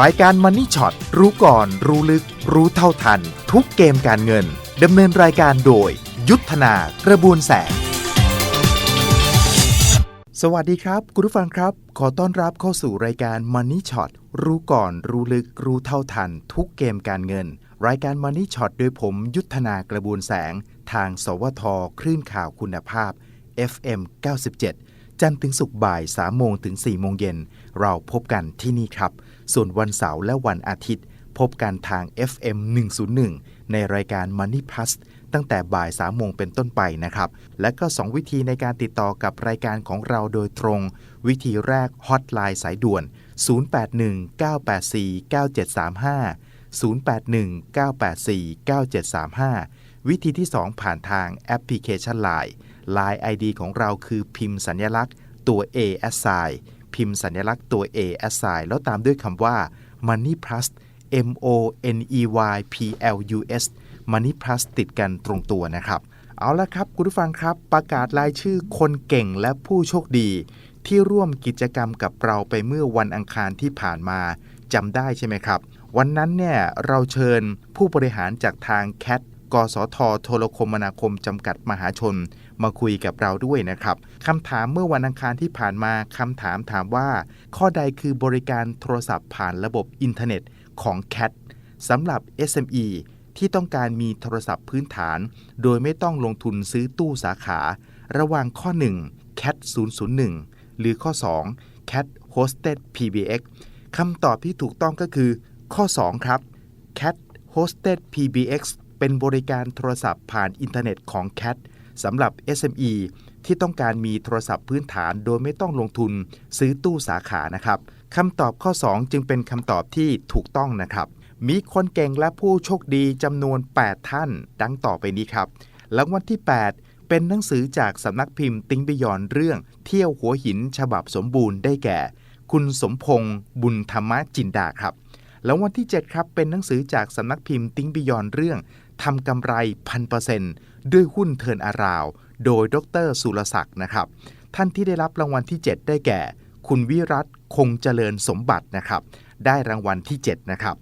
รายการ Money Shot รู้ก่อนรู้ลึก รู้เท่าทัน ทุกเกมการเงิน ดำเนินรายการโดย ยุทธนากระบวนแสง สวัสดีครับ คุณผู้ฟังครับ ขอต้อนรับเข้าสู่รายการ Money Shot รู้ก่อนรู้ลึก รู้เท่าทัน ทุกเกมการเงิน รายการ Money Shot โดยผมยุทธนากระบวนแสง ทาง สวท คลื่นข่าวคุณภาพ FM 97 จันทร์ถึงศุกร์บ่าย3โมงถึง4โมงเย็น เราพบกันที่นี่ครับ ส่วนวันเสาร์และวันอาทิตย์ พบกันทาง FM 101 ในรายการ Money Plus ตั้งแต่บ่าย3โมงเป็นต้นไปนะครับ และก็ 2 วิธีในการติดต่อกับรายการของเราโดยตรง วิธีแรกฮอตไลน์สายด่วน 081 984 9735 081 984 9735 วิธีที่ 2 ผ่านทางแอปพลิเคชัน Line Line ID ของเราคือพิมพ์สัญลักษณ์ตัว A s i พิมพ์สัญลักษณ์ตัว A s i แล้วตามด้วยคำว่า Money Plus M O N E Y P L U S Money Plus ติดกันตรงตัวนะครับ เอาละครับ คุณผู้ฟังครับ ประกาศรายชื่อคนเก่งและผู้โชคดี ที่ร่วมกิจกรรมกับเราไปเมื่อวันอังคารที่ผ่านมาจำได้ใช่ไหมครับ วันนั้นเนี่ยเราเชิญผู้บริหารจากทางแคทกสทโทรคมนาคมจำกัดมหาชน มาคุยกับเราด้วยนะครับคำถามเมื่อวันอังคารที่ผ่านมาคำถามถามว่า ข้อใดคือบริการโทรศัพท์ผ่านระบบอินเทอร์เน็ตของ CAT สำหรับ SME ที่ต้องการมีโทรศัพท์พื้นฐาน โดยไม่ต้องลงทุนซื้อตู้สาขา ระหว่างข้อ 1 CAT 001 หรือข้อ 2 CAT Hosted PBX คำตอบที่ถูกต้องก็คือข้อ 2 ครับ CAT Hosted PBX เป็นบริการโทรศัพท์ผ่านอินเทอร์เน็ตของ CAT สำหรับ SME ที่ต้องการมีโทรศัพท์พื้นฐานโดยไม่ต้องลงทุนซื้อตู้สาขานะครับคำตอบข้อ 2 จึงเป็นคำตอบที่ถูกต้องนะครับ มีคนเก่งและผู้โชคดีจำนวน 8 ท่าน ดังต่อไปนี้ครับรางวัลที่ 8 เป็นหนังสือจากสำนักพิมพ์ติ้งบิยอนเรื่อง เที่ยวหัวหินฉบับสมบูรณ์ได้แก่ คุณสมพงษ์บุญธรรมจินดาครับรางวัลที่ 7 ครับ เป็นหนังสือจากสำนักพิมพ์ติ้งบิยอนเรื่อง ทำกำไรพันเปอร์เซนต์ด้วยหุ้นเทินอาราว โดยดรสุรศักดิ์นะครับ ท่านที่ได้รับรางวัลที่ 7 ได้แก่ คุณวิรัตคงเจริญสมบัตินะครับ ได้รางวัลที่ 7 นะครับ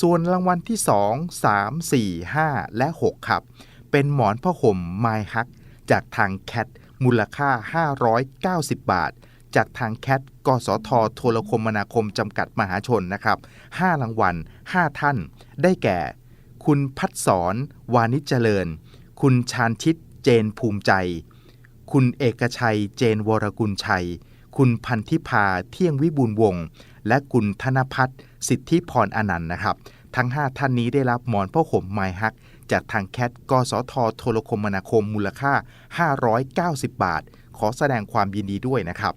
ส่วนรางวัลที่ 2 3 4 5 และ 6 ครับ เป็นหมอนผ้าห่มไมฮัก จากทางแคทมูลค่า 590 บาท จากทางแคทกสทโทรคมนาคมจำกัดมหาชนนะครับ 5 รางวัล 5 ท่าน ได้แก่ คุณพัฒสอนวานิจเจริญ คุณชาญชิตเจนภูมิใจ คุณเอกชัยเจนวรกุลชัย คุณพันธิพาเที่ยงวิบูลวงศ์และคุณธนพัฒน์สิทธิพรอนันต์นะครับ ทั้ง 5 ท่านนี้ได้รับหมอนผ้าห่มไมฮัก จากทางแคทกสทโทรคมนาคมมูลค่า 590 บาท ขอแสดงความยินดีด้วยนะครับ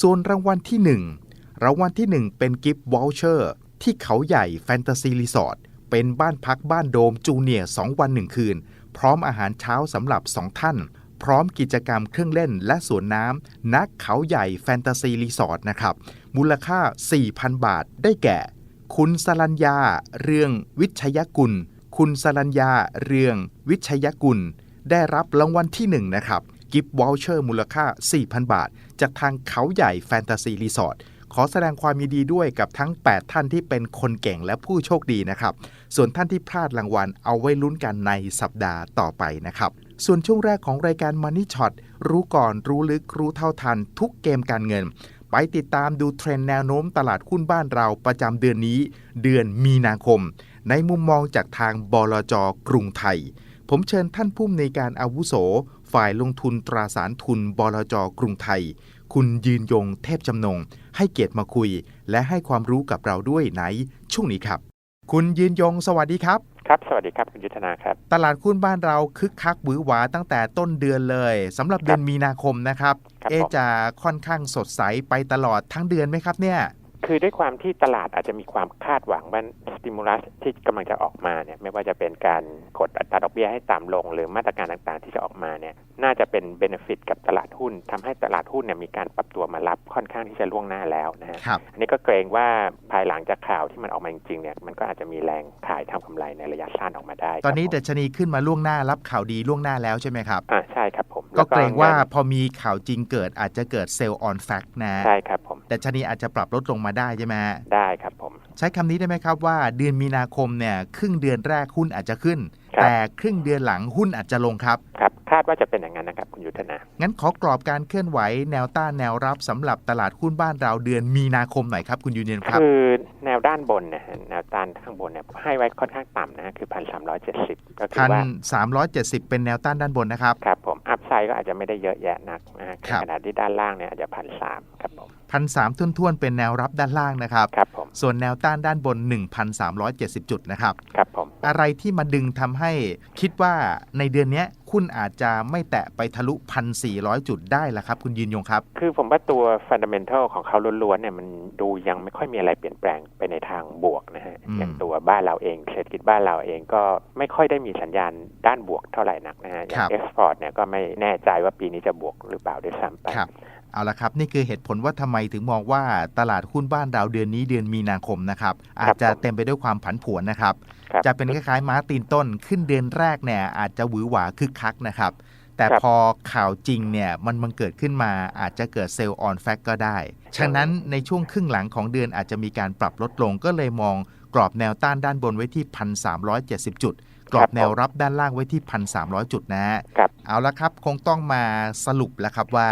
ส่วนรางวัลที่ 1 รางวัลที่ 1 เป็นกิฟต์วอลเชอร์ที่เขาใหญ่แฟนตาซีรีสอร์ท เป็นบ้านพักบ้านโดมจูเนียร์2วัน1คืน พร้อมอาหารเช้าสำหรับ 2 ท่าน พร้อมกิจกรรมเครื่องเล่นและสวนน้ำนักเขาใหญ่แฟนตาซีรีสอร์ทนะครับ มูลค่า 4,000 บาทได้แก่ คุณสรัญญา เรืองวิชยกุล คุณสรัญญา เรืองวิชยกุล ได้รับรางวัลที่1นะครับกิฟต์วอลเชอร์มูลค่า 4,000 บาท จากทางเขาใหญ่แฟนตาซีรีสอร์ท ขอแสดงความยินดีด้วยกับทั้ง 8 ท่านที่เป็นคนเก่งและผู้โชคดีนะครับ ส่วนท่านที่พลาดรางวัลเอาไว้ลุ้นกันในสัปดาห์ต่อไปนะครับ ส่วนช่วงแรกของรายการ Money Shot รู้ก่อนรู้ลึกรู้เท่าทัน ทุกเกมการเงิน ไปติดตามดูเทรนด์แนวโน้มตลาดหุ้นบ้านเราประจำเดือนนี้ เดือนมีนาคม ในมุมมองจากทางบลจกรุงไทย ผมเชิญท่านผู้อำนวยการอาวุโส ฝ่ายลงทุนตราสารทุนบลจกรุงไทย คุณยืนยงเทพจำนง ให้เกียรติมาคุย และให้ความรู้กับเราด้วยในช่วงนี้ครับ คุณยืนยงสวัสดีครับ ครับ สวัสดีครับคุณยุทธนาครับ ตลาดหุ้นบ้านเราคึกคักหวือหวาตั้งแต่ต้นเดือนเลยสำหรับเดือนมีนาคมนะครับครับเอะผมจะค่อนข้างสดใสไปตลอดทั้งเดือนไหมครับเนี่ย คือด้วยความที่ตลาดอาจจะมีความคาดหวังว่าสติมูลัสที่กำลังจะออกมาเนี่ยไม่ว่าจะเป็นการกดอัตราดอกเบี้ยให้ต่ำลง หรือมาตรการต่างๆ ที่จะออกมาเนี่ยน่าจะเป็นเบนฟิตกับตลาดหุ้นทำให้ตลาดหุ้นเนี่ยมีการปรับตัวมารับค่อนข้างที่จะล่วงหน้าแล้วนะฮะครับอันนี้ก็เกรงว่าภายหลังจากข่าวที่มันออกมาจริงๆเนี่ยมันก็อาจจะมีแรงขายทำกำไรในระยะสั้นออกมาได้ ตอนนี้ครับผมดัชนีขึ้นมาล่วงหน้ารับข่าวดีล่วงหน้าแล้วใช่ไหมครับอ่าใช่ครับผมก็เกรงว่าแล้พอมีข่าวจริงเกิดอาจจะเกิดเซลล์ออนแฟกนะใช่ครับผมแต่ชนีอาจจะปรับลดลงมาได้ใช่ไหมฮะได้ครับผม ใช้คำนี้ได้ไหมครับว่าเดือนมีนาคมเนี่ยครึ่งเดือนแรกหุ้นอาจจะขึ้น ครับ แต่ครึ่งเดือนหลังหุ้นอาจจะลงครับ ครับ คาดว่าจะเป็นอย่างนั้นนะครับ คุณยุทธนา งั้นขอกรอบการเคลื่อนไหวแนวต้านแนวรับสำหรับตลาดหุ้นบ้านเราเดือนมีนาคมหน่อยครับคุณยูเนียนครับ คือแนวด้านบนนะฮะแนวต้านข้างบนเนี่ยให้ไว้ค่อนข้างต่ำนะฮะคือพันสามร้อยเจ็ดสิบก็คือพันว่า สามร้อยเจ็ดสิบเป็นแนวต้านด้านบนนะครับ ครับผมอัพไซด์ก็อาจจะไม่ได้เยอะแยะนักนะฮะครับ ขณะที่ด้านล่างเนี่ยอาจจะพันสามครับผม พันสามทุ่นๆเป็นแนวรับด้านล่างนะครับครับผมส่วนแนวต้านด้านบน 1,370 จุดนะครับครับผมอะไรที่มาดึงทำให้คิดว่าในเดือนเนี้ยคุณอาจจะไม่แตะไปทะลุ 1,400 จุดได้ละครับ คุณยืนยงครับ คือผมว่าตัวฟันดัมเ n นทัลของเขาล้วนๆเนี่ยมันดูยังไม่ค่อยมีอะไรเปลี่ยนแปลงไปในทางบวกนะฮะอืมอย่างตัวบ้านเราเองเศรษฐกิจบ้านเราเองก็ไม่ค่อยได้มีสัญญาณด้านบวกเท่าไหร่นักนะฮะอย่างเอ็กซ์พอร์ตเนี่ยก็ไม่แน่ใจว่าปีนี้จะบวกหรือเปล่าด้วยซ้ำไปครับ เอาละครับ นี่คือเหตุผลว่าทำไมถึงมองว่าตลาดหุ้นบ้านเราเดือนนี้เดือนมีนาคมนะครับ อาจจะเต็มไปด้วยความผันผวนนะครับครับจะเป็นคล้ายๆม้าตีนต้นขึ้นเดือนแรกเนี่ยอาจจะหวือหวาคึกคักนะครับ แต่ครับพอข่าวจริงเนี่ยมันมันเกิดขึ้นมาอาจจะเกิดเซลล์ออนแฟกก็ได้ ฉะนั้นในช่วงครึ่งหลังของเดือนอาจจะมีการปรับลดลงก็เลยมองกรอบแนวต้านด้านบนไว้ที่ 1,370 จุดกรอบแนวรับด้านล่างไว้ที่ 1,300 จุดนะฮะครับเอาละครับ คงต้องมาสรุปแล้วครับว่า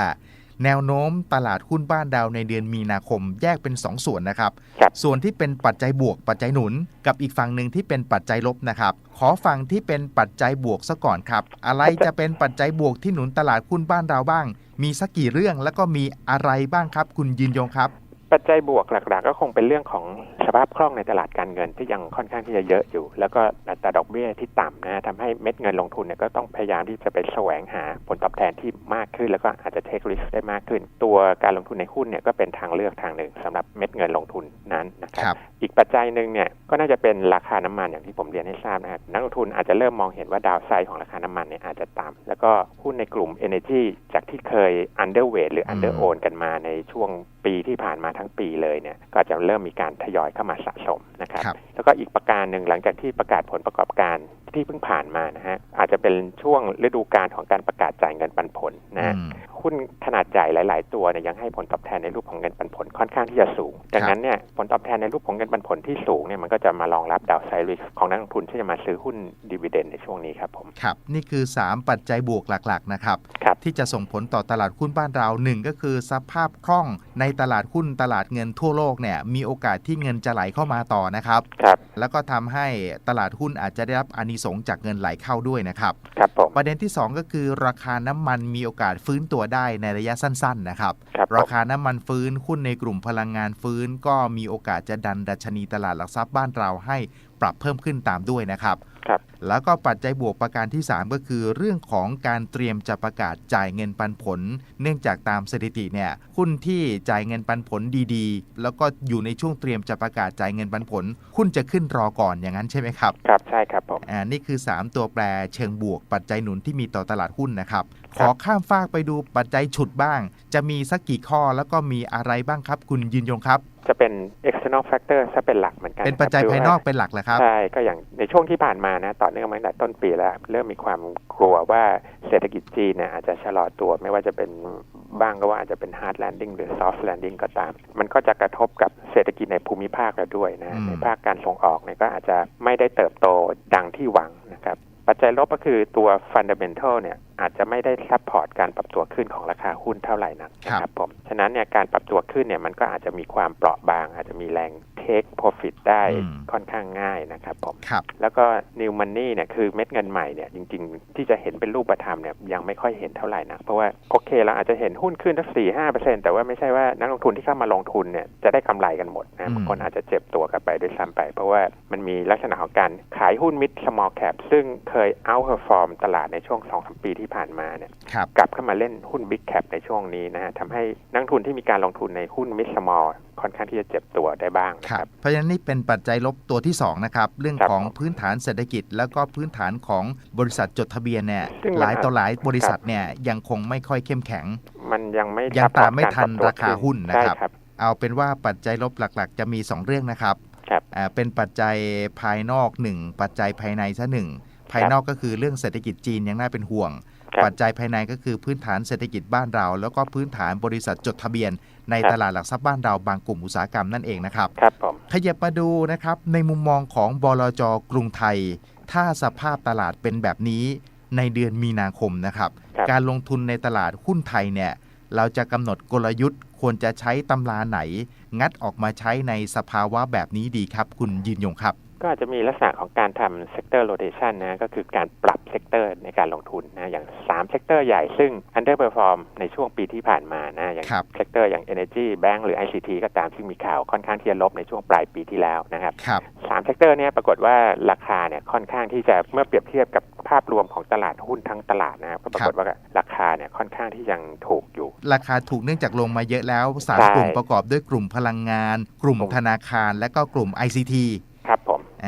แนวโน้มตลาดหุ้นบ้านดาวในเดือนมีนาคมแยกเป็น 2 ส่วนนะครับครับ ส่วนที่เป็นปัจจัยบวกปัจจัยหนุน กับอีกฝั่งหนึ่งที่เป็นปัจจัยลบนะครับ ขอฝั่งที่เป็นปัจจัยบวกซะก่อนครับ อะไรจะเป็นปัจจัยบวกที่หนุนตลาดหุ้นบ้านเราบ้าง มีสักกี่เรื่องแล้วก็มีอะไรบ้างครับ คุณยืนยงครับ ปัจจัยบวกหลัก ๆ ก็คงเป็นเรื่องของสภาพคล่องในตลาดการเงินที่ยังค่อนข้างที่จะเยอะอยู่ แล้วก็อัตราดอกเบี้ยที่ต่ำนะทำให้เม็ดเงินลงทุนเนี่ยก็ต้องพยายามที่จะไปแสวงหาผลตอบแทนที่มากขึ้น แล้วก็อาจจะเทคริสได้มากขึ้น ตัวการลงทุนในหุ้นเนี่ยก็เป็นทางเลือกทางหนึ่งสำหรับเม็ดเงินลงทุนนั้นนะครับครับ อีกปัจจัยหนึ่งเนี่ยก็น่าจะเป็นราคาน้ำมันอย่างที่ผมเรียนให้ทราบนะครับนักลงทุนอาจจะเริ่มมองเห็นว่าดาวไซด์ของราคาน้ำมันเนี่ยอาจจะต่ำแล้วก็หุ้นในกลุ่ม Energy จากที่เคย underweight หรือ under own กันมาในช่วง ปีที่ผ่านมาทั้งปีเลยเนี่ยก็จะเริ่มมีการทยอยเข้ามาสะสมนะครับครับแล้วก็อีกประการหนึ่งหลังจากที่ประกาศผลประกอบการที่เพิ่งผ่านมานะฮะอาจจะเป็นช่วงฤดูกาลของการประกาศจ่ายเงินปันผลนะฮะอืมหุ้นขนาดใหญ่หลาย ๆ ตัวเนี่ยยังให้ผลตอบแทนในรูปของเงินปันผลค่อนข้างที่จะสูง ดังนั้นเนี่ยผลตอบแทนในรูปของเงินปันผลที่สูงเนี่ยมันก็จะมารองรับดาวไซริสของนักลงทุนที่จะมาซื้อหุ้นดีเวเดนในช่วงนี้ครับผมครับนี่คือ 3 ปัจจัยบวกหลัก ๆ นะครับครับที่จะส่งผลต่อตลาดหุ้นบ้านเราหนึ่งก็คือสภาพคล่องในตลาดหุ้นตลาดเงินทั่วโลกเนี่ยมีโอกาสที่เงินจะไหลเข้ามาต่อนะครับ ครับ แล้วก็ทำให้ตลาดหุ้นอาจจะได้รับอานิสงส์จากเงินไหลเข้าด้วยนะครับ ครับผมประเด็นที่ 2 ก็คือราคาน้ำมันมีโอกาสฟื้นตัวได้ในระยะสั้น ๆ นะครับครับผมราคาน้ำมันฟื้นหุ้นในกลุ่มพลังงานฟื้น ก็มีโอกาสจะดันดัชนีตลาดหลักทรัพย์บ้านเราให้ปรับเพิ่มขึ้นตามด้วยนะครับ ครับแล้วก็ปัจจัยบวกประการที่ 3 ก็คือ เรื่องของการเตรียมจะประกาศจ่ายเงินปันผล เนื่องจากตามสถิติเนี่ยหุ้นที่จ่ายเงินปันผลดีๆ แล้วก็อยู่ในช่วงเตรียมจะประกาศจ่ายเงินปันผลหุ้นจะขึ้นรอก่อนอย่างนั้นใช่ไหมครับครับใช่ครับผมอ่านี่คือ 3 ตัวแปรเชิงบวกปัจจัยหนุนที่มีต่อตลาดหุ้นนะครับคขรับอข้ามฟากไปดูปัจจัยฉุดบ้าง จะมีสักกี่ข้อแล้วก็มีอะไรบ้างครับ คุณยืนยงครับ จะเป็น external factor ซะเป็นหลักเหมือนกันเป็นปัจจัยครับภายนอกเป็นหลักเหรอครับ ใช่ ก็อย่างในช่วงที่ผ่านมานะ ต่อเนื่องมาตั้งแต่ต้นปีแล้ว เริ่มมีความกลัวว่าเศรษฐกิจจีนเนี่ยอาจจะชะลอตัว ไม่ว่าจะเป็นบ้างก็ว่าอาจจะเป็น hard landing หรือ soft landing ก็ตาม มันก็จะกระทบกับเศรษฐกิจในภูมิภาคเราด้วยนะอืมในภาคการส่งออกเนี่ยก็อาจจะไม่ได้เติบโตดังที่หวังนะครับปัจจัยลบก็คือตัว fundamental เนี่ยอาจจะไม่ได้ซัพพอร์ตการปรับตัวขึ้นของราคาหุ้นเท่าไหร่นักนะครับผมฉะนั้นเนี่ยการปรับตัวขึ้นเนี่ยมันก็อาจจะมีความเปราะบาง อาจจะมีแรง take profit ได้อืมค่อนข้างง่ายนะครับผมครับแล้วก็ new money เนี่ยคือเม็ดเงินใหม่เนี่ยจริง ๆ ที่จะเห็นเป็นรูปธรรมเนี่ยยังไม่ค่อยเห็นเท่าไหร่นะ เพราะว่าโอเคเราอาจจะเห็นหุ้นขึ้นสักสี่ห้าเปอร์เซ็นแต่ว่าไม่ใช่ว่านักลงทุนที่เข้ามาลงทุนเนี่ยจะได้กำไรกันหมดอืนะมบางคนอาจจะเจ็บตัวกลับไปด้วยซ้ำไป เพราะว่ามันมีลักษณะของการขายหุ้น mid small cap ซึ่งเคย outperform ตลาดในช่วงสองสามปีที่ผ่านมาเนี่ยครับกลับเข้ามาเล่นหุ้น big cap ในช่วงนี้นะฮะทำให้นักลงทุนที่มีการลงทุนในหุ้น mid small ค่อนข้างที่จะเจ็บตัวได้บ้างนะคครัรับบเพราะฉะนั้นนี่เป็นปัจจัยลบตัวที่2นะครับเรื่องครับของพื้นฐานเศรษฐกิจ แล้วก็พื้นฐานของบริษัทจดทะเบียนเนี่ยซึ่งมันหลายต่อหลายบริษัทครับเนี่ยยังคงไม่ค่อยเข้มแข็ง มันยังไม่ยัง support ตามไม่ทันกปบตัวราคาหุ้นนะครับใช่ครับ เอาเป็นว่าปัจจัยลบหลักๆ จะมี 2 เรื่องนะครับครับอ่าเป็นปัจจัยภายนอก 1 ปัจจัยภายในซะหนึ่งภายนอกก็คือเรื่องเศรษฐกิจจีนยังน่าเป็นห่วงครับ ปัจจัยภายในก็คือพื้นฐานเศรษฐกิจบ้านเรา แล้วก็พื้นฐานบริษัทจดทะเบียน ในครับตลาดหลักทรัพย์บ้านเราบางกลุ่มอุตสาหกรรมนั่นเองนะครับครับผมขยับมาดูนะครับในมุมมองของบลจกรุงไทย ถ้าสภาพตลาดเป็นแบบนี้ในเดือนมีนาคมนะครับครับการลงทุนในตลาดหุ้นไทยเนี่ยเราจะกำหนดกลยุทธ์ควรจะใช้ตำราไหน งัดออกมาใช้ในสภาวะแบบนี้ดีครับ คุณยืนยงครับ ก็อาจจะมีลักษณะของการทำ sector rotation นะก็คือการปรับเซกเตอร์ในการลงทุนนะอย่าง3เซกเตอร์ใหญ่ซึ่ง underperform ในช่วงปีที่ผ่านมานะอย่างครับเซกเตอร์อย่าง energy bank หรือ ICT ก็ตามซึ่งมีข่าวค่อนข้างที่จะลบในช่วงปลายปีที่แล้วนะครับครับสามเซกเตอร์เนี้ยปรากฏว่าราคาเนี่ยค่อนข้างที่จะเมื่อเปรียบเทียบกับภาพรวมของตลาดหุ้นทั้งตลาดนะครับก็ปรากฏว่าราคาเนี่ยค่อนข้างที่ยังถูกอยู่ ราคาถูกเนื่องจากลงมาเยอะแล้วสามใช่กลุ่มประกอบด้วยกลุ่มพลังงาน กลุ่มกลุ่มธนาคารและก็กลุ่ม ICT ครับผมอ่า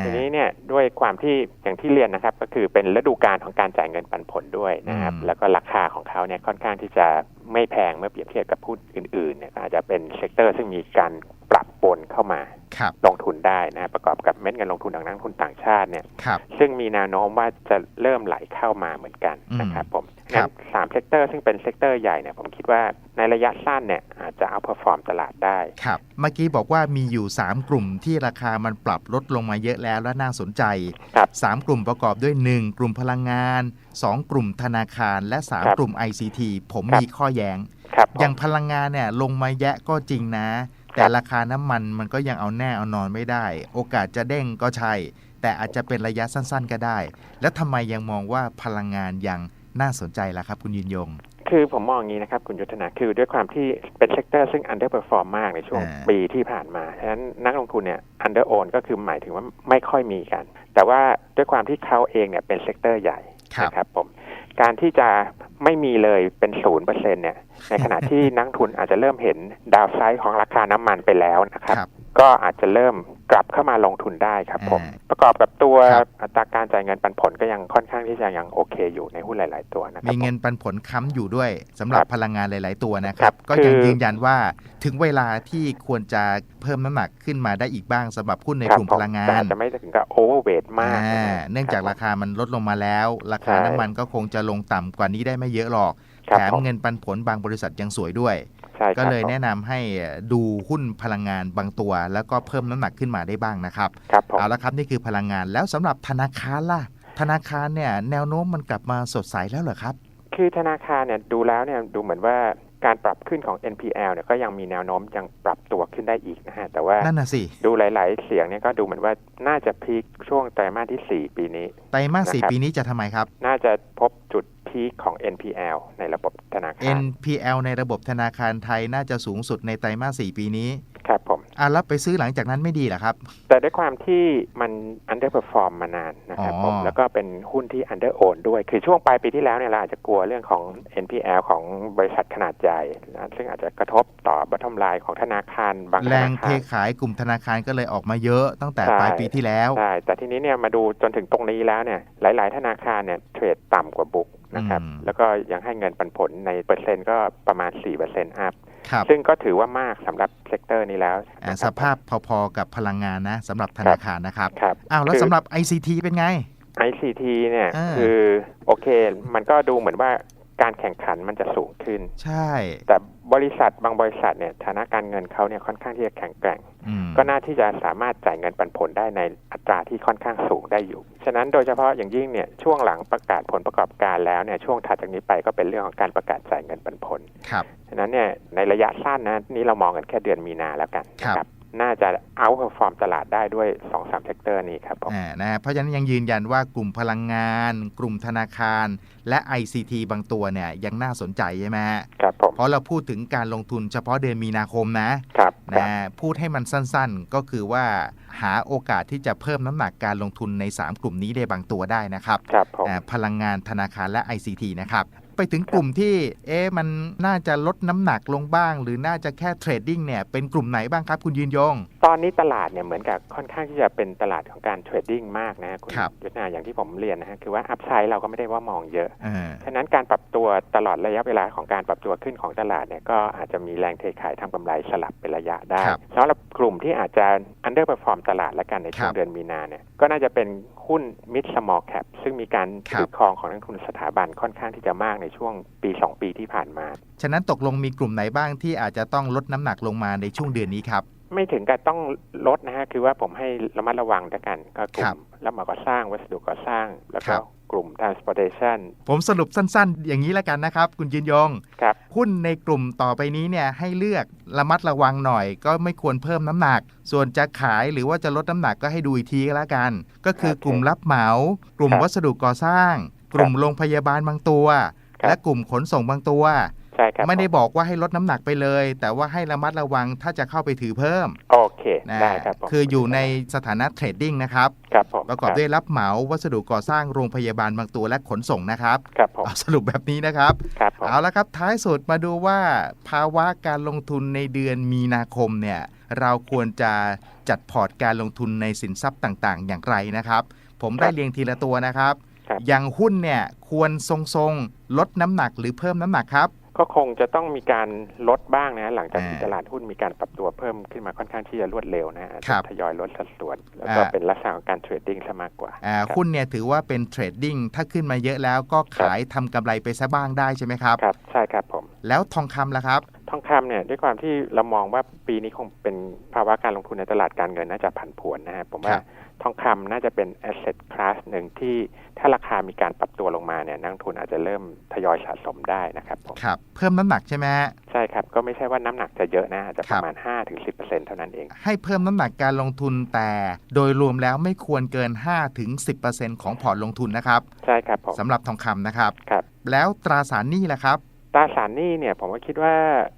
ทีนี้เนี่ยด้วยความที่อย่างที่เรียนนะครับ ก็คือเป็นฤดูกาลของการจ่ายเงินปันผลด้วยนะครับอืมแล้วก็ราคาของเขาเนี่ยค่อนข้างที่จะ ไม่แพงเมื่อเปรียบเทียบกับหุ้นอื่นๆเนี่ยก็อาจจะเป็นเซกเตอร์ซึ่งมีการปรับปนเข้ามาครับลงทุนได้นะประกอบกับเม็ดเงินลงทุนทางนักลงทุนต่างชาติเนี่ยครับซึ่งมีแนวโน้มว่าจะเริ่มไหลเข้ามาเหมือนกันนะครับผมครังั้บนสามเซกเตอร์ซึ่งเป็นเซกเตอร์ใหญ่เนี่ยผมคิดว่าในระยะสั้นเนี่ยอาจจะเอาเพอร์ฟอร์มตลาดได้ครับเมื่อกี้บอกว่ามีอยู่ 3 กลุ่มที่ราคามันปรับลดลงมาเยอะแล้วและน่าสนใจครับ3กลุ่มประกอบด้วย 1 กลุ่มพลังงาน 2 กลุ่มธนาคารและครับ3กลุ่ม ICT ผมครับมีข้อแย้งครับผมอย่างพลังงานเนี่ยลงมาแยะก็จริงนะ แต่ครับราคาน้ำมันมันก็ยังเอาแน่เอานอนไม่ได้ โอกาสจะเด้งก็ใช่ แต่อาจจะเป็นระยะสั้นๆ ก็ได้ แล้วทำไมยังมองว่าพลังงานยังน่าสนใจล่ะครับคุณยืนยงคือผมมองอย่างนี้นะครับ คุณยุทธนาคือด้วยความที่เป็นเซกเตอร์ซึ่ง underperform มากในช่วงอ่าปีที่ผ่านมา ฉะนั้นนักลงทุนเนี่ย under own ก็คือหมายถึงว่าไม่ค่อยมีกัน แต่ว่าด้วยความที่เขาเองเนี่ยเป็นเซกเตอร์ใหญ่ครับนะครับผม การที่จะไม่มีเลยเป็นศูนย์เปอร์เซ็นเนี่ยในขณะที่นักลงทุนอาจจะเริ่มเห็นดาวไซด์ของราคาน้ำมันไปแล้วนะครับครับ ก็อาจจะเริ่ม กลับเข้ามาลงทุนได้ครับผมอ่าประกอบกับตัวครับอัตราการจ่ายเงินปันผลก็ยังค่อนข้างที่จะยังโอเคอยู่ในหุ้นหลาย ๆ ตัวนะครับมีผมเงินปันผลค้ำอยู่ด้วยสำหรับครับพลังงานหลาย ๆ ตัวนะคครัรับบก็ยังคือยืนยันว่าถึงเวลาที่ควรจะเพิ่มน้ำหนักขึ้นมาได้อีกบ้างสำหรับหุ้นในครับกลุ่มผพลังงาแต่อานจจะไม่ถึงกับโอเวอร์เวทมากอ่าะครับเนื่องจากคราบคามันลดลงมาแล้ว ราคาใช่น้ำมันก็คงจะลงต่ำกว่านี้ได้ไม่เยอะหรอกครับแถมผมเงินปันผลบางบริษัทยังสวยด้วยใช่ครับ ก็เลยผมแนะนำให้ดูหุ้นพลังงานบางตัว แล้วก็เพิ่มน้ำหนักขึ้นมาได้บ้างนะครับครับผมเอาละครับนี่คือพลังงานแล้วสำหรับธนาคารล่ะ ธนาคารเนี่ยแนวโน้มมันกลับมาสดใสแล้วเหรอครับ คือธนาคารเนี่ยดูแล้วเนี่ยดูเหมือนว่า การปรับขึ้นของ NPL เนี่ยก็ยังมีแนวโน้มยังปรับตัวขึ้นได้อีกนะฮะ แต่ว่านั่นน่ะสิดูหลาย ๆ เสียงเนี่ยก็ดูเหมือนว่าน่าจะพีคช่วงไตรมาสที่ 4 ปีนี้ไตรมาสสี่นะครับปีนี้จะทำไมครับ น่าจะพบจุดพีคของ NPL ในระบบธนาคาร NPL ในระบบธนาคารไทยน่าจะสูงสุดในไตรมาสสี่ปีนี้ ครับผม อะแล้วไปซื้อหลังจากนั้นไม่ดีเหรอครับ แต่ด้วยความที่มัน underperform มานานนะครับอ๋อผมแล้วก็เป็นหุ้นที่ under own ด้วย คือช่วงปลายปีที่แล้วเนี่ยเราอาจจะกลัวเรื่องของ NPL ของบริษัทขนาดใหญ่นะซึ่งอาจจะกระทบต่อ bottom line ของธนาคารบางธแรงนาเทคารขายกลุ่มธนาคารก็เลยออกมาเยอะตั้งแต่ใช่ปลายปีที่แล้วใช่แต่ทีนี้เนี่ยมาดูจนถึงตรงนี้แล้วเนี่ยหลาย ๆ ธนาคารเนี่ยเทรดต่ำกว่าบุ๊กนะครับอืมแล้วก็ยังให้เงินปันผลในเปอร์เซ็นต์ก็ประมาณ4%อัพครับ ซึ่งก็ถือว่ามากสำหรับเซกเตอร์นี้แล้วอะนะคสรับภาพพอๆกับพลังงานนะสำหรับธนาคารนะครับครับอ้าวแล้วคือสำหรับ ICT เป็นไง ICT เนี่ยอ่าคือโอเค มันก็ดูเหมือนว่า การแข่งขันมันจะสูงขึ้น ใช่ แต่บริษัทบางบริษัทเนี่ยฐานะการเงินเขาเนี่ยค่อนข้างที่จะแข็งแกร่งอืมก็น่าที่จะสามารถจ่ายเงินปันผลได้ในอัตราที่ค่อนข้างสูงได้อยู่ ฉะนั้นโดยเฉพาะอย่างยิ่งเนี่ยช่วงหลังประกาศผลประกอบการแล้วเนี่ยช่วงถัดจากนี้ไปก็เป็นเรื่องของการประกาศจ่ายเงินปันผล ครับ ฉะนั้นเนี่ยในระยะสั้นนะนี่เรามองกันแค่เดือนมีนาแล้วกันนะคครัรับบ น่าจะเอาเพอร์ฟอร์มตลาดได้ด้วย2อสามเซกเตอร์นี้ครับผมอ่านะฮะเพราะฉะนั้นยังยืนยันว่ากลุ่มพลังงาน กลุ่มธนาคาร และ ICT บางตัวเนี่ยยังน่าสนใจใช่ไหมฮะครับผมเพราะเราพูดถึงการลงทุนเฉพาะเดือนมีนาคมนะครับครับนะพูดให้มันสั้นๆก็คือว่าหาโอกาสที่จะเพิ่มน้ำหนักการลงทุนใน 3 กลุ่มนี้ได้บางตัวได้นะครับครับผมอ่าพลังงานธนาคารและ ICT นะครับ ไปถึงกลุ่มที่เอ๊ะมันน่าจะลดน้ำหนักลงบ้าง หรือน่าจะแค่เทรดดิ้งเนี่ยเป็นกลุ่มไหนบ้างครับ คุณยืนยง ตอนนี้ตลาดเนี่ยเหมือนกับค่อนข้างที่จะเป็นตลาดของการเทรดดิ้งมากนะคุณครับยุทธนาอย่างที่ผมเรียนนะฮะคือว่าอัพไซด์เราก็ไม่ได้ว่ามองเยอะอ่าฉะนั้นการปรับตัวตลอดระยะเวลาของการปรับตัวขึ้นของตลาดเนี่ยก็อาจจะมีแรงเทขายทำกำไรสลับเป็นระยะได้ครับสำหรับกลุ่มที่อาจจะ underperform ตลาดและกันในช่วครังบเดือนมีนาเนี่ยก็น่าจะเป็น หุ้น mid small cap ซึ่งมีการครับถือครองของนักลงทุนสถาบันค่อนข้างที่จะมากในช่วงปี 2 ปีที่ผ่านมา ฉะนั้นตกลงมีกลุ่มไหนบ้างที่อาจจะต้องลดน้ำหนักลงมาในช่วงเดือนนี้ครับ ไม่ถึงกับต้องลดนะฮะ คือว่าผมให้ระมัดระวังด้วยกัน ก็กลุ่ครัมบรับเหมาก่อสร้างวัสดุก่อสร้าง แล้วครัก็บกลุ่ม transportation ผมสรุปสั้นๆ อย่างนี้แล้วกันนะครับ คุณยืนยงครับหุ้นในกลุ่มต่อไปนี้เนี่ยให้เลือกระมัดระวังหน่อย ก็ไม่ควรเพิ่มน้ำหนัก ส่วนจะขายหรือว่าจะลดน้ำหนักก็ให้ดูอีกทีก็แล้วกัน ก็คือโอเคกลุ่มรับเหมา กลุ่มครับวัสดุก่อสร้าง กลุ่มโรงพยาบาลบางตัวครับและกลุ่มขนส่งบางตัว ใช่ครับไม่ได้ผบอกว่าให้ลดน้ำหนักไปเลย แต่ว่าให้ระมัดระวังถ้าจะเข้าไปถือเพิ่ม โอเคนะได้ครับผมคืออยู่ในสถานะเทรดดิ้งนะครับครับผมประกอบด้วยรับเหมาวัสดุก่อสร้างโรงพยาบาลบางตัวและขนส่งนะครับครับผมเอาสรุปแบบนี้นะครับครับผมเอาละครับท้ายสุดมาดูว่า ภาวะการลงทุนในเดือนมีนาคมเนี่ยเราควรจะจัดพอร์ตการลงทุนในสินทรัพย์ต่างๆ อย่างไรนะครับ ผมได้เรียงทีละตัวนะครับครับอย่างหุ้นเนี่ยควรทรงๆลดน้ำหนักหรือเพิ่มน้ำหนักครับ ก็คงจะต้องมีการลดบ้างนะ หลังจากที่อ่าตลาดหุ้นมีการปรับตัวเพิ่มขึ้นมาค่อนข้างที่จะรวดเร็วนะฮะครับทยอยลดสัดส่วน แล้วก็อ่าเป็นลักษณะของการเทรดดิ้งซะมากกว่าอ่าครับหุ้นเนี่ยถือว่าเป็นเทรดดิ้งถ้าขึ้นมาเยอะแล้วก็ขายทำกำไรไปซะบ้างได้ใช่ไหมครับครับ ใช่ครับผม แล้วทองคำล่ะครับ ทองคำเนี่ยด้วยความที่เรามองว่าปีนี้คงเป็นภาวะการลงทุนในตลาดการเงินน่าจะผันผวนนะฮะผมว่าครับทองคำน่าจะเป็น asset class หนึ่งที่ ถ้าราคามีการปรับตัวลงมาเนี่ยนักลงทุนอาจจะเริ่มทยอยสะสมได้นะครับผมครับ เพิ่มน้ำหนักใช่ไหมฮะใช่ครับ ก็ไม่ใช่ว่าน้ำหนักจะเยอะนะอาจจะคปรับระมาณ5-10%เท่านั้นเอง ให้เพิ่มน้ำหนักการลงทุนแต่โดยรวมแล้วไม่ควรเกิน5-10%ของพอร์ตลงทุนนะครับ ใช่ครับผมสำหรับทองคำนะครับครับ แล้วตราสารหนี้ล่ะครับ ตราสารหนี้เนี่ยผมก็คิดว่า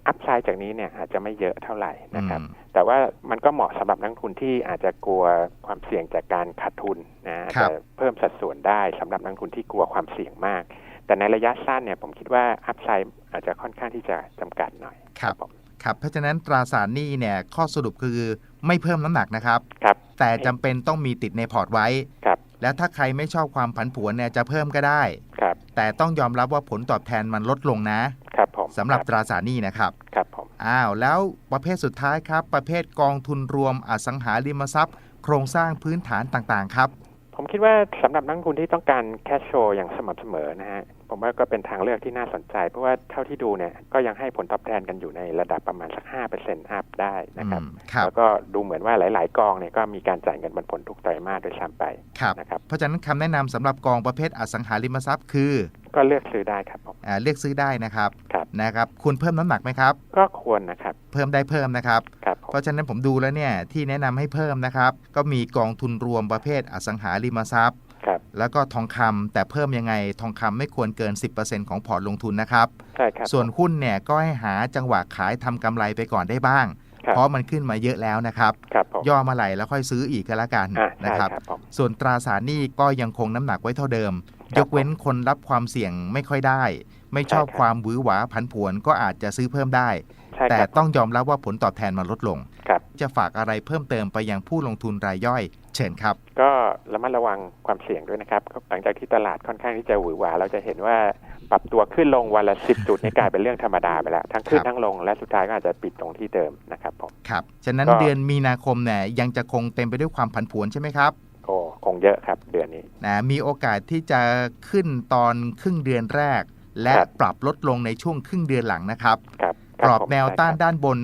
อัพไซด์จากนี้เนี่ยอาจจะไม่เยอะเท่าไหร่นะครับอืมแต่ว่ามันก็เหมาะสำหรับนักลงทุนที่อาจจะกลัวความเสี่ยงจากการขาดทุนนะอาจครัจะบเพิ่มสัดส่วนได้สำหรับนักลงทุนที่กลัวความเสี่ยงมาก แต่ในระยะสั้นเนี่ยผมคิดว่าอัพไซด์อาจจะค่อนข้างที่จะจำกัดหน่อยครับผมครับเพราะฉะนั้นตราสารหนี้เนี่ยข้อสรุปคือไม่เพิ่มน้ำหนักนะครับครับ แต่จำเป็นต้องมีติดในพอร์ตไว้ครับแล้วถ้าใครไม่ชอบความผันผวนเนี่ยจะเพิ่มก็ได้ครับ แต่ต้องยอมรับว่าผลตอบแทนมันลดลงนะครับผมสำหรับคตราสารหนี้นะครับครับผมอ้าวแล้วประเภทสุดท้ายครับ ประเภทกองทุนรวมอสังหาริมทรัพย์ โครงสร้างพื้นฐานต่างๆ ครับ ผมคิดว่าสำหรับนักลงทุนที่ต้องการแคชโชอย่างสม่ำเสมอนะฮะ ผมว่าก็เป็นทางเลือกที่น่าสนใจ เพราะว่าเท่าที่ดูเนี่ยก็ยังให้ผลตอบแทนกันอยู่ในระดับประมาณสัก5%อัพได้นะครับอืมครับแล้วก็ดูเหมือนว่าหลาย ๆ กองเนี่ยก็มีการจ่ายเงินปันผลทุกไตรมาสด้วยซ้ำไปครับนะครับเพราะฉะนั้นคำแนะนำสำหรับกองประเภทอสังหาริมทรัพย์คือ ก็เลือกซื้อได้ครับผมอาเลือกซื้อได้นะครับครับนะครับคุณเพิ่มน้ำหนักไหมครับ ก็ควรนะครับ เพิ่มได้เพิ่มนะครับครับผมเพราะฉะนั้นผมดูแล้วเนี่ยที่แนะนำให้เพิ่มนะครับ ก็มีกองทุนรวมประเภทอสังหาริมทรัพย์ ครับแล้วก็ทองคำแต่เพิ่มยังไงทองคำไม่ควรเกิน 10%ของพอร์ตลงทุนนะครับใช่ครับส่วนหุ้นเนี่ยก็ให้หาจังหวะขายทำกำไรไปก่อนได้บ้างครับเพราะมันขึ้นมาเยอะแล้วนะครับครับผมย่อมาไหลแล้วค่อยซื้ออีกก็แล้วกันอ่านะใช่ครับครับผมส่วนตราสารหนี้ก็ยังคงน้ำหนักไว้เท่าเดิมครับยกเว้นคนรับความเสี่ยงไม่ค่อยได้ ไม่ชอบใช่ครับความหวือหวาผันผวนก็อาจจะซื้อเพิ่มได้ใช่ แต่ครับต้องยอมรับว่าผลตอบแทนมันลดลงครับจะฝากอะไรเพิ่มเติมไปยังผู้ลงทุนรายย่อย เชิญครับ ก็ระมัดระวังความเสี่ยงด้วยนะครับก็หลังจากที่ตลาดค่อนข้างที่จะหวือหวา เราจะเห็นว่าปรับตัวขึ้นลงวันละ10จุดนี่กลายเป็นเรื่องธรรมดาไปแล้ว ทั้งขึ้คนรับทั้งลงและสุดท้ายก็อาจจะปิดตรงที่เดิมนะครับผมครับฉะนั้นก็เดือนมีนาคมเนี่ยยังจะคงเต็มไปด้วยความผันผวนใช่ไหมครับโอ้คงเยอะครับเดือนนี้นะมีโอกาสที่จะขึ้นตอนครึ่งเดือนแรกและครับปรับลดลงในช่วงครึ่งเดือนหลังนะครับครับ กรอบผมแนวต้านใช่ครับด้านบน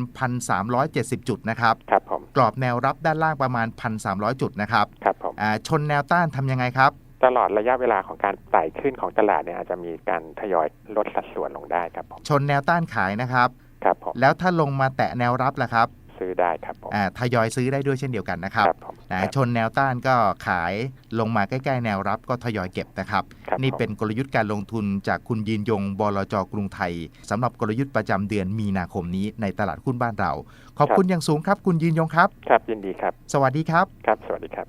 1,370 จุดนะครับครับผมกรอบแนวรับด้านล่างประมาณ 1,300 จุดนะครับครับผมอ่าชนแนวต้านทำยังไงครับตลอดระยะเวลาของการไต่ขึ้นของตลาดเนี่ยอาจจะมีการทยอยลดสัดส่วนลงได้ครับผมชนแนวต้านขายนะครับครับผมแล้วถ้าลงมาแตะแนวรับล่ะครับ ซื้อได้ครับผมอ่าทยอยซื้อได้ด้วยเช่นเดียวกันนะครับผมนะครับชนแนวต้านก็ขายลงมาใกล้ๆ แนวรับก็ทยอยเก็บนะครับครับนี่ผมเป็นกลยุทธ์การลงทุนจากคุณยืนยงบลจกรุงไทยสำหรับกลยุทธ์ประจำเดือนมีนาคมนี้ในตลาดหุ้นบ้านเรา ขอบคุณอย่างสูงครับ คุณยืนยงครับ ครับยินดีครับ สวัสดีครับ ครับ สวัสดีครับ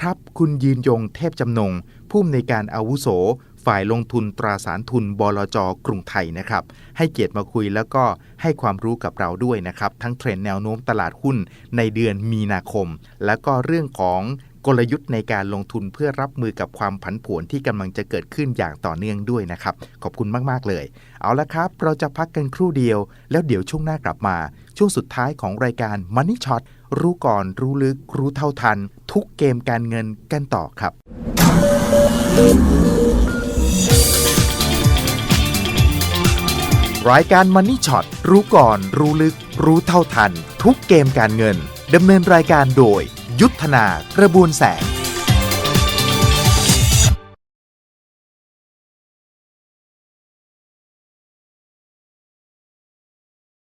ครับ คุณยืนยงเทพจำนงผู้อำนวยการอาวุโส ฝ่ายลงทุนตราสารทุนบลจกรุงไทยนะครับ ให้เกียรติมาคุยแล้วก็ให้ความรู้กับเราด้วยนะครับ ทั้งเทรนด์แนวโน้มตลาดหุ้นในเดือนมีนาคม แล้วก็เรื่องของกลยุทธ์ในการลงทุนเพื่อรับมือกับความผันผวนที่กำลังจะเกิดขึ้นอย่างต่อเนื่องด้วยนะครับ ขอบคุณมาก ๆ เลย เอาละครับ เราจะพักกันครู่เดียว แล้วเดี๋ยวช่วงหน้ากลับมา ช่วงสุดท้ายของรายการ Money Shot รู้ก่อนรู้ลึกรู้เท่าทัน ทุกเกมการเงินกันต่อครับ รายการ Money Shot รู้ก่อนรู้ลึก รู้เท่าทัน ทุกเกมการเงินดำเนินรายการโดย ยุทธนากระบวนแสง